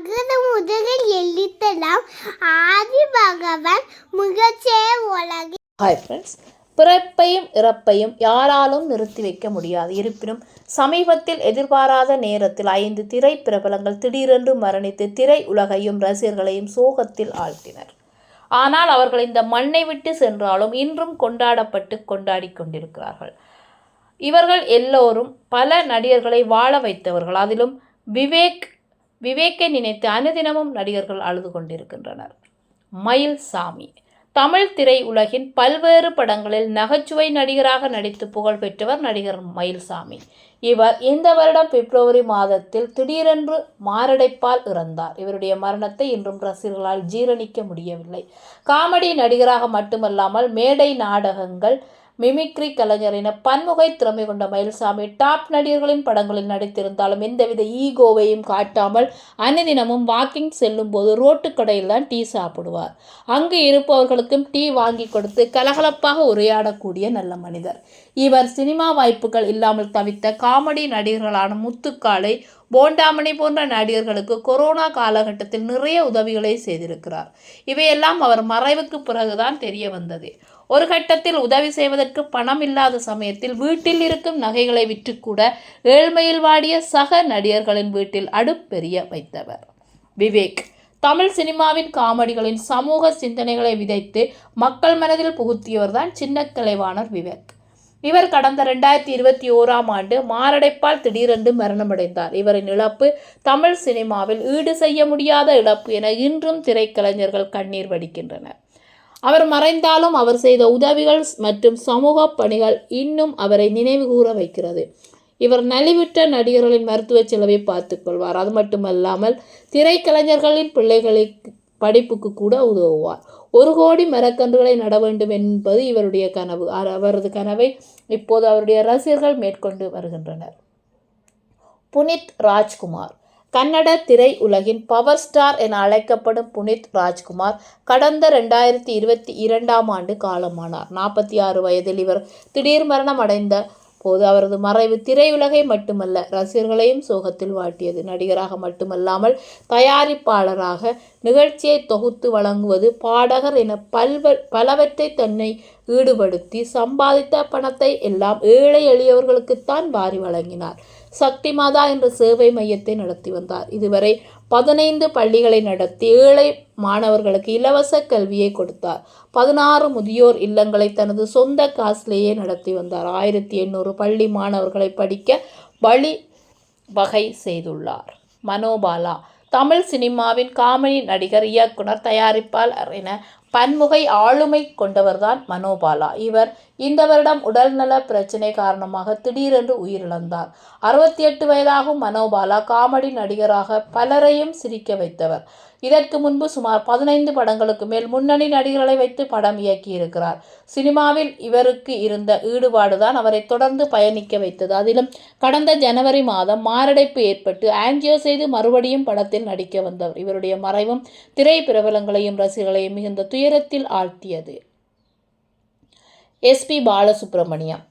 அகர முதலில் எழுத்தலாம் ஆதி பகவன் முகச்சே உலகு ஹாய் ஃப்ரெண்ட்ஸ் பிறப்பையும் இறப்பையும் யாராலும் நிறுத்தி வைக்க முடியாது இருப்பினும் சமீபத்தில் எதிர்பாராத நேரத்தில் ஐந்து திரை பிரபலங்கள் திடீரென்று மரணித்து திரை உலகையும் ரசிகர்களையும் சோகத்தில் ஆழ்த்தினர் ஆனால் அவர்கள் இந்த மண்ணை விட்டு சென்றாலும் இன்றும் கொண்டாடப்பட்டு கொண்டாடி கொண்டிருக்கிறார்கள் இவர்கள் எல்லோரும் பல நடிகர்களை வாழ வைத்தவர்கள் அதிலும் விவேக் விவேக்கை நினைத்து அனுதினமும் நடிகர்கள் அழுது கொண்டிருக்கின்றனர். மயில் சாமி. தமிழ் திரை உலகின் பல்வேறு படங்களில் நகைச்சுவை நடிகராக நடித்து புகழ் பெற்றவர் நடிகர் மயில்சாமி இவர் இந்த வருடம் பிப்ரவரி மாதத்தில் திடீரென்று மாரடைப்பால் இறந்தார். இவருடைய மரணத்தை இன்றும் ரசிகர்களால் ஜீரணிக்க முடியவில்லை. காமெடி நடிகராக மட்டுமல்லாமல் மேடை நாடகங்கள் மிமிக்ரி கலைஞர் என பன்முகை திறமை கொண்ட மயில்சாமி டாப் நடிகர்களின் படங்களில் நடித்திருந்தாலும் எந்தவித ஈகோவையும் காட்டாமல் அனுதினமும் வாக்கிங் செல்லும் போது ரோட்டு கடையில் தான் டீ சாப்பிடுவார். அங்கு இருப்பவர்களுக்கும் டீ வாங்கி கொடுத்து கலகலப்பாக உரையாடக்கூடிய நல்ல மனிதர். இவர் சினிமா வாய்ப்புகள் இல்லாமல் தவித்த காமெடி நடிகர்களான முத்துக்காலை போண்டாமணி போன்ற நடிகர்களுக்கு கொரோனா காலகட்டத்தில் நிறைய உதவிகளை செய்திருக்கிறார். இவையெல்லாம் அவர் மறைவுக்கு பிறகுதான் தெரிய வந்தது. ஒரு கட்டத்தில் உதவி செய்வதற்கு பணம் இல்லாத சமயத்தில் வீட்டில் இருக்கும் நகைகளை விற்றுக்கூட ஏழ்மையில் வாடிய சக நடிகர்களின் வீட்டில் அடுப்பெரிய வைத்தவர். விவேக் தமிழ் சினிமாவின் காமெடிகளின் சமூக சிந்தனைகளை விதைத்து மக்கள் மனதில் புகுத்தியவர்தான் சின்ன கலைவாணர் விவேக். இவர் கடந்த ரெண்டாயிரத்தி இருபத்தி ஓராம் ஆண்டு மாரடைப்பால் திடீரென்று மரணமடைந்தார். இவரின் இழப்பு தமிழ் சினிமாவில் ஈடு செய்ய முடியாத இழப்பு என இன்றும் திரைக்கலைஞர்கள் கண்ணீர் வடிக்கின்றனர். அவர் மறைந்தாலும் அவர் செய்த உதவிகள் மற்றும் சமூக பணிகள் இன்னும் அவரை நினைவு கூற வைக்கிறது. இவர் நலிவுற்ற நடிகர்களின் மருத்துவ செலவை பார்த்துக்கொள்வார் அது மட்டுமல்லாமல் திரைக்கலைஞர்களின் பிள்ளைகளுக்கு படிப்புக்கு கூட உதவுவார். ஒரு கோடி மரக்கன்றுகளை நட வேண்டும் என்பது இவருடைய கனவு. அவரது கனவை இப்போது அவருடைய ரசிகர்கள் மேற்கொண்டு வருகின்றனர். புனித் ராஜ்குமார். கன்னட திரை உலகின் பவர் ஸ்டார் என அழைக்கப்படும் புனித் ராஜ்குமார் கடந்த ரெண்டாயிரத்தி இருபத்தி இரண்டாம் ஆண்டு காலமானார். நாற்பத்தி ஆறு வயதில் இவர் திடீர் மரணம் அடைந்த போது அவரது மறைவு திரையுலகை மட்டுமல்ல ரசிகர்களையும் சோகத்தில் வாட்டியது. நடிகராக மட்டுமல்லாமல் தயாரிப்பாளராக நிகழ்ச்சியை தொகுத்து வழங்குவது பாடகர் என பல்வ பலவற்றை தன்னை ஈடுபடுத்தி சம்பாதித்த பணத்தை எல்லாம் ஏழை எளியவர்களுக்குத்தான் வாரி வழங்கினார். சக்தி மாதா என்ற சேவை மையத்தை நடத்தி வந்தார். இதுவரை பதினைந்து பள்ளிகளை நடத்தி ஏழை மாணவர்களுக்கு இலவச கல்வியை கொடுத்தார். பதினாறு முதியோர் இல்லங்களை தனது சொந்த காசிலேயே நடத்தி வந்தார். ஆயிரத்தி எண்ணூறு பள்ளி மாணவர்களை படிக்க வழி வகை செய்துள்ளார். மனோபாலா தமிழ் சினிமாவின் காமெடி நடிகர் இயக்குனர் தயாரிப்பாளர் என பன்முகை ஆளுமை கொண்டவர்தான் மனோபாலா. இவர் இந்த வருடம் உடல்நல பிரச்சினை காரணமாக திடீரென்று உயிரிழந்தார். அறுபத்தி எட்டு வயதாகும் மனோபாலா காமெடி நடிகராக பலரையும் சிரிக்க வைத்தவர். இதற்கு முன்பு சுமார் பதினைந்து படங்களுக்கு மேல் முன்னணி நடிகர்களை வைத்து படம் இயக்கியிருக்கிறார். சினிமாவில் இவருக்கு இருந்த ஈடுபாடுதான் அவரை தொடர்ந்து பயணிக்க வைத்தது. அதிலும் கடந்த ஜனவரி மாதம் மாரடைப்பு ஏற்பட்டு ஆன்ஜியோ செய்து மறுபடியும் படத்தில் நடிக்க வந்தவர். இவருடைய மறைவும் திரை பிரபலங்களையும் ரசிகர்களையும் மிகுந்த துயரத்தில் ஆழ்த்தியது. எஸ்பி பாலசுப்ரமணியம்.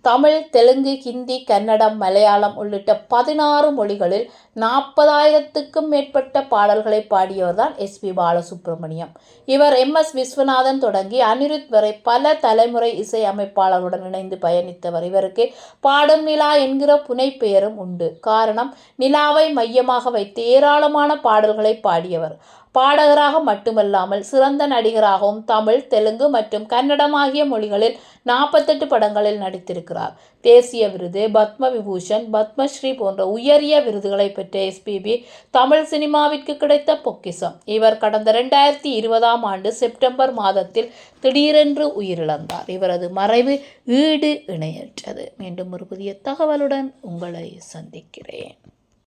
தமிழ் தெலுங்கு ஹிந்தி கன்னடம் மலையாளம் உள்ளிட்ட பதினாறு மொழிகளில் நாற்பதாயிரத்துக்கும் மேற்பட்ட பாடல்களை பாடியவர்தான் எஸ்பி பாலசுப்ரமணியம். இவர் எம் எஸ் விஸ்வநாதன் தொடங்கி அனிருத் வரை பல தலைமுறை இசை அமைப்பாளருடன் இணைந்து பயணித்தவர். இவருக்கு பாடும் நிலா என்கிற புனைப்பெயரும் உண்டு. காரணம் நிலாவை மையமாக வைத்து ஏராளமான பாடல்களை பாடியவர். பாடகராக மட்டுமல்லாமல் சிறந்த நடிகராகவும் தமிழ் தெலுங்கு மற்றும் கன்னடம் ஆகிய மொழிகளில் நாற்பத்தெட்டு படங்களில் நடித்திருக்கிறார். தேசிய விருது பத்ம விபூஷன் பத்மஸ்ரீ போன்ற உயரிய விருதுகளை பெற்ற எஸ்பிபி தமிழ் சினிமாவிற்கு கிடைத்த பொக்கிசம். இவர் கடந்த ரெண்டாயிரத்தி இருபதாம் ஆண்டு செப்டம்பர் மாதத்தில் திடீரென்று உயிரிழந்தார். இவரது மறைவு ஈடு இணையற்றது. மீண்டும் ஒரு புதிய தகவலுடன் உங்களை சந்திக்கிறேன்.